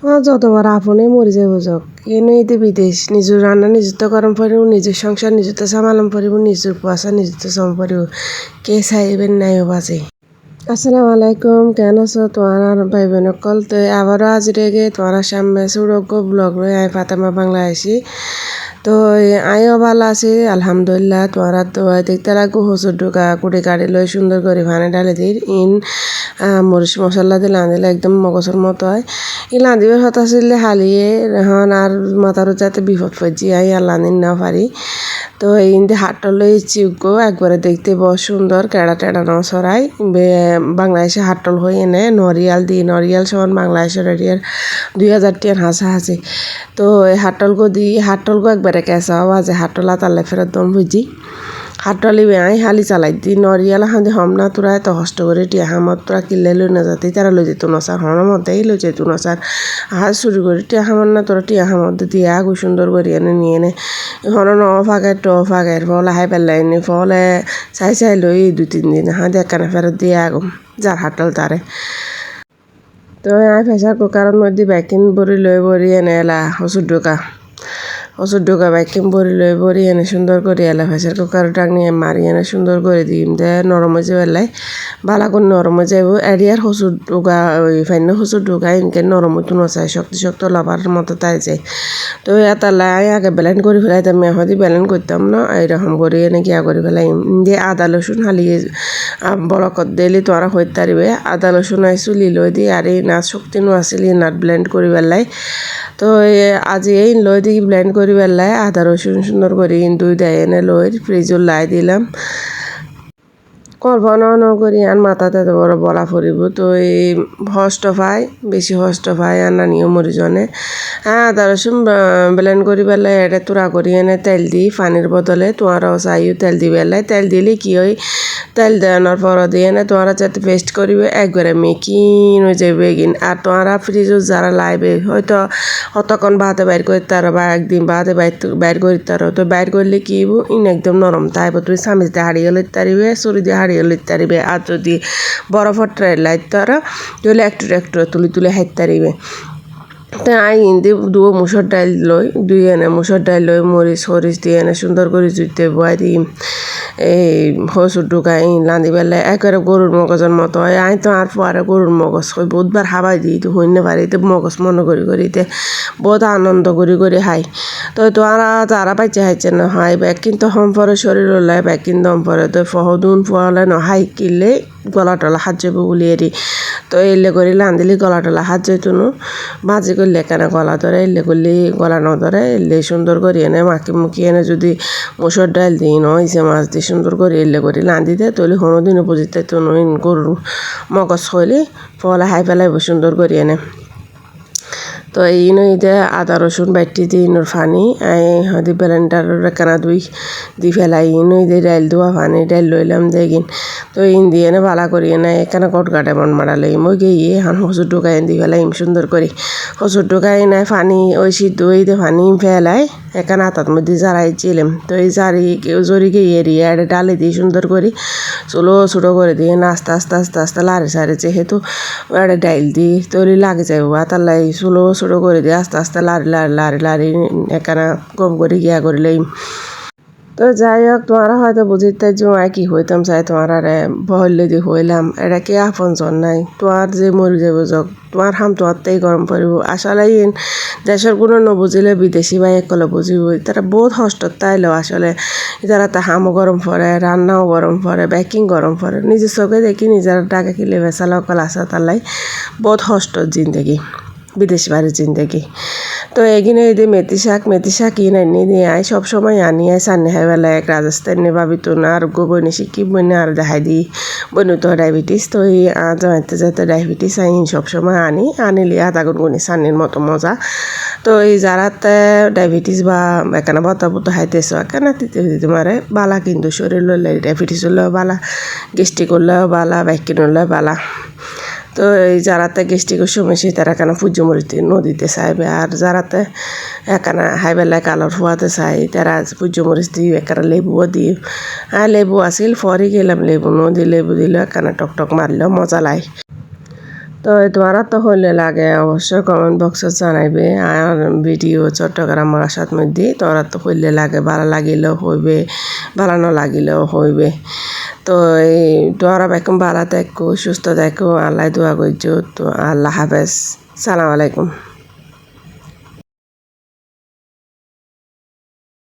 তোমার যতবার আপনে মরি যাব যাক। এনে এতে বিদেশ, নিজের রান্না নিজের গরম পরিব, নিজের সংসার নিজের তো সামালাম পরিব, নিজের পয়সা নিজের তো সম পরিব। কে চাইবেন নাই বাজে। আসসালামু আলাইকুম, কেন আছো? তোমার ভাই বোন কল তো আবারও আজ রেগে তোমার সামনে সুরগ্য ব্লগ লই আমি ফাতেমা বাংলা আইসি তো আইও ভালো আছি, আলহামদুলিল্লাহ, তোমার তো দেখতে লাগবো হসুর ঢুকা, কুড়ি কাড়ি লই সুন্দর করে ভানে ডালে দিই ইন মরিচ মশলা দিয়ে লাঁদিলে একদম মগজের মতো হয়। ই লাঁদিবার কথা ছিল হালিয়ে এখন আর মাথারও যাতে বিপদ পড়ছি, আই আর লাঁদিন না পারি। তো এই ইন্দি হাটটা লই চিউকো একবারে দেখতে বড় সুন্দর, কেড়া টেড়া ন সরাই বাংলাদেশে হাটল হয়ে এনে নরিয়াল দি, নরিয়াল সমান বাংলাদেশের দুই হাজার টিয়ার হাসা হাসি তো এই হাটল গো দি হাটল গো একবারে কেঁচা আওয়াজে হাটলা তালে ফেরত দম বুঝি হাটলি আই হালি চালাই দি নরিয়াল হাঁদি হম না তোরা এত কষ্ট করে টিয়া হামত তোরা কিনলে লই না যাতে তারা লই যেত নসার হন মতেই লই যেত নসার হাত শুরু করে টিয়া হামত না তোরা টিয়া হামত দিয়ে আগু সুন্দর করে এনে নিয়ে এনে হন ন ফাঁকের ট ফাঁকের ফলে হাই পেলাই নি, ফলে চাই চাই লই দু তিন দিন হাঁদি একখানে ফেরত দিয়ে আগম যার হাটল তারে তো আই প্রেসার কুকারের মধ্যে বেকিং বড়ি লই বড়ি এনে এলা হসুর ঢোকা ওষুধ ঢোকা বাইকিং বড়ি লই বড়ি এনে সুন্দর করে, এলা প্রেসার কুকার টাঙিয়ে মারি এনে সুন্দর করে, দিম দে নরম হয়ে যাবে এলাই বালা করে নরম হয়ে যাব এরিয়ার হসুর ঢোকা, ওই ফাইন্য হসুর ঢোকা ইনকে নরম হইতো নচায় শক্তি শক্ত লবার মতো তাই যায় তো এটা লাই আগে ব্যালেন্ড করে ফেলাই ফেলাইতাম মেহদি ব্যালেন্ড করতাম না এইরকম করে, এনে গিয়া করে ফেলাই দিয়ে আদা রসুন হালিয়ে বলকত দিলি তোরা হইতে পারিবে। আদা রসুন আই চুলি লই দি, আর এই নাচ শক্তি নো আসিলি নাট ব্লেন্ড করে পেলাই তো আজি এই লই দি ব্লেন্ড করে পেলাই আদা রসুন সুন্দর করে কিন্তু দেয় এনে লই ফ্রিজত লাই দিলাম। কল্পনা নকরি আর মাথাতে এত বড় বলা ফুরিব। তো এই হষ্ট পাই বেশি হষ্ট পাই আর না নিয়ম মরিজনে হ্যাঁ রসুন ব্লেন্ড করি পেলাই এটা তোরা করি, এনে তেল দি পানির বদলে। তোমারও চাইও তেল দি পেলাই তেল দিলে কি হয়? তেল দেওয়ানোর পর দিয়ে এনে তোমরা যাতে পেস্ট করিবে, একবারে মেকিন হয়ে যাবে এগিন। আর তোমরা ফ্রিজত যারা লাইবে, হয়তো অতক্ষণ বাদে বাইর করতে পারো বা একদিন বাদে বাইর করতে পারো। তো বাইর করলে কি ইন একদম নরম। তাইব তুমি দিয়ে হারিয়ে লইতে পারিবে, চুরি দিয়ে হারিয়ে আর যদি বরফের ট্রে লাইতে তারা তাহলে একটু একটু তুলি তুলে হাইতে পারিবে তা আই ইন্দি দুও মুসুর ডাইল লই দুই এনে মুসুর ডাইল লই মরিচ হরিচ দিয়ে এনে সুন্দর করে জুইতে বয় দিই এই হসুর ঢুকাই লাঁদি বেলে একেবারে গরুর মগজের মতো হয়। আই তো আর পরে গরুর মগজ হই বহুতবার হাবাই দিই তো হইনে পারি তো মগজ মনে করি করিতে বহুত আনন্দ করি করি হাই। তো তো আর তারা পাইছে, হাইছে না, হাই ব্যাগ কিন্তু হম পরে শরীর ওলাই ব্যাগ কিন্তু পরে তো ফহদুন ফুয়ালে ন, হাই কিনলে গলা টলা হাত যাব দি। তো এলে করে লান্দিলি গলা টলা হাত যেত তুনু ভাজি করলে কেন গলা ধরে, এলে করলে গলা ন ধরে, এলে সুন্দর করে এনে মাখি মুখি এনে যদি মুসর ডাল দিই ন ইসে মাছ দিয়ে সুন্দর করে এলে করে লান্দি দে তাহলে হনুদিন দিন বুঝিতে ইন নইন গরুর মগজ হইলে ফলা হাই ফেলাইব সুন্দর করে এনে। তো এই নইতে আদা রসুন বাইটি দি ইনোর ফানি, আই হদি ব্লেন্ডার কানা দুই দি ফেলাই ইনই দি ডাইল ধোয়া ফানি, ডাইল লইলাম দেগিন তো ইন দিয়ে এনে বালা করি এনে এখানে কট কাটে মন মারালে মই গিয়ে এখন হসুর ঢুকাই দি ফেলাই, সুন্দর করে। হসুর ঢুকাই নাই ফানি, ওই সিদ্ধ হইতে ফানি ফেলাই, এখানে আতাত মধ্যে জারাইছিলাম তো এই জারি জরিকে এরিয়ে এটা ডালে দিয়ে সুন্দর করে। চলো ছোটো করে দিয়ে আস্তে আস্তে আস্তে আস্তে, লাড়ে সারে যেহেতু ডাইল দিয়ে তৈরি লাগে যাইব তার লাই চলো ছোটো করে দিয়ে আস্তে আস্তে লাড়ি লাড়ি লাড়ি লাড়ি এখানে গম করে গিয়া করিলেই। তো যাই হোক, তোমারা হয়তো বুঝিতে যে কি হইতাম চাই, তোমার আরে বহলে দি হইলাম। এটা কি আপন জন নাই? তোমার যে মরি যাব যোগ তোমার হাম তোমারতেই গরম পড়ব। আসলে দেশের কোনো নবুঝিলে বিদেশি বা একলে বুঝিব, তারা বহুত হষ্ট তাইলেও আসলে তারা তা হামও গরম পড়ে, রান্নাও গরম পড়ে বেকিং গরম পড়ে, নিজের চোখে দেখি নিজের ডাকে কিলে বেসালা অকল আসা তালাই বহুত হষ্ট জিন্দগি। বিদেশ বাড়ির জিন্দগি। তো এগিনে এই মেথি শাক মেথি শাক ইন আনি দিয়ে আই, সব সময় আনি আই, সান্নি বেলা এক রাজস্থানে ভাবি তো না আর গো বইনে শিখি বইনে, আর দেখাই দিই বনু তো ডায়াবেটিস তো এই যাইতে যাইতে ডায়াবেটিস আই সব সময় আনি আনিলি আধা গুনগুনি সান্নির মতো মজা। তো এই যারাতে ডায়াবেটিস বা এখানে বতা বতা হাইতেছ এখানে দিতে দিতে মারে বালা কিন্তু শরীর লইলে ডায়াবেটিস হলেও বালা গেস্টিক হলেও বালা ব্যাকিন হলেও বালা। তো এই যারাতে গেস্টিকের সমস্যা তারা কেন পুজো মরিতে নদীতে চাইবে? আর যারাতে এখানে হাইবেলায় কালার ফুয়াতে চাই, তারা পুজো মরিচ দিই এখানে লেবুও দিই আর লেবু আসিল ফরি গেলাম লেবু, নদী লেবু দিল টক টক মারলেও মজা লাই। তো তোমারা তো হইলে লাগে অবশ্যই কমেন্ট বক্সে জানাইবে। আর ভিডিও চট্টগ্রাম আসার মধ্যে তোরা তো হইলে লাগে, ভালো লাগিলেও হইবে, ভালো না লাগিলেও হইবে। তো এই তোরা বেকম ভালো থাকো, সুস্থ থাকো, আল্লাহ দোয়া করছ। তো আল্লাহ হাফেজ। সালাম আলাইকুম।